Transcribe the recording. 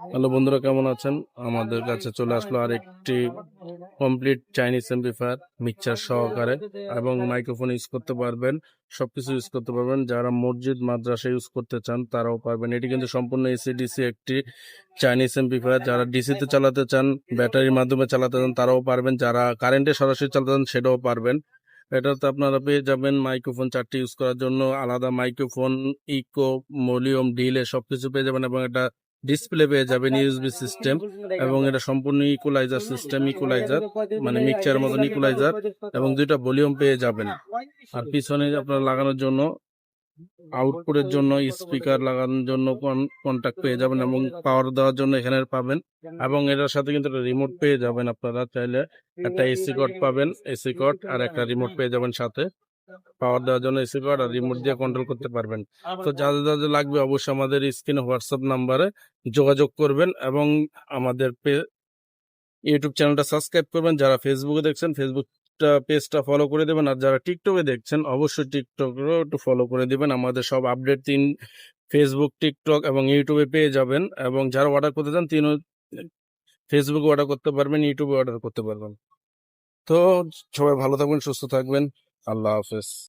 Hello বন্ধুরা, কেমন আছেন? আমাদের কাছে চলে আসলো আর একটি কমপ্লিট চাইনিজ এমপ্লিফায়ার মিক্সার সহকারে এবং মাইক্রোফোন ইউজ করতে পারবেন, সবকিছু ইউজ করতে পারবেন। যারা মসজিদ, মাদ্রাসা ইউজ করতে চান, তারাও পারবেন। এটি কিন্তু সম্পূর্ণ এসি ডিসি একটি চাইনিজ এমপ্লিফায়ার যারা ডিসিতে চালাতে চান, ব্যাটারির মাধ্যমে চালাতে চান, তারাও পারবেন। যারা কারেন্টে সরাসরি চালাতে চান, সেটাও পারবেন। এটাতে আপনারা পেয়ে যাবেন মাইক্রোফোন চারটি ইউজ করার জন্য। আলাদা মাইক্রোফোন ইকো মলিউম ডিলে সবকিছু পেয়ে যাবেন এবং এটা ডিসপ্লে পেয়ে যাবেন ইউএসবি সিস্টেম এবং এটা সম্পূর্ণ ইকুলাইজার সিস্টেম ইকুলাইজার মানে মিক্সচার মতন ইকুলাইজার এবং দুইটা ভলিউম পেয়ে যাবেন। আর পিছনে আপনার লাগানোর জন্য আউটপুটের জন্য স্পিকার লাগানোর জন্য কন্ট্যাক্ট পেয়ে যাবেন এবং পাওয়ার দেওয়ার জন্য এখানে পাবেন। এবং এটার সাথে কিন্তু রিমোট পেয়ে যাবেন আপনারা। চাইলে একটা এসি কর্ড পাবেন এসি কর্ড আর একটা রিমোট পেয়ে যাবেন সাথে। পাওয়ার দেওয়ার জন্য এসি কর্ড আর রিমোট দিয়ে কন্ট্রোল করতে পারবেন। তো যাদের যাদের লাগবে অবশ্যই আমাদের স্ক্রিনে হোয়াটসঅ্যাপ নাম্বারে যোগাযোগ করবেন এবং আমাদের ইউটিউব চ্যানেলটা সাবস্ক্রাইব করবেন। যারা ফেসবুকে দেখছেন ফেসবুকটা পেজটা ফলো করে দেবেন। আর যারা টিকটকে দেখছেন, অবশ্যই টিকটকেও একটু ফলো করে দিবেন। আমাদের সব আপডেট তিন ফেসবুক টিকটক এবং ইউটিউবে পেয়ে যাবেন এবং যারা অর্ডার করতে চান, তিনও ফেসবুকে অর্ডার করতে পারবেন ইউটিউবে অর্ডার করতে পারবেন। তো সবাই ভালো থাকবেন, সুস্থ থাকবেন। আল্লাহ হাফেজ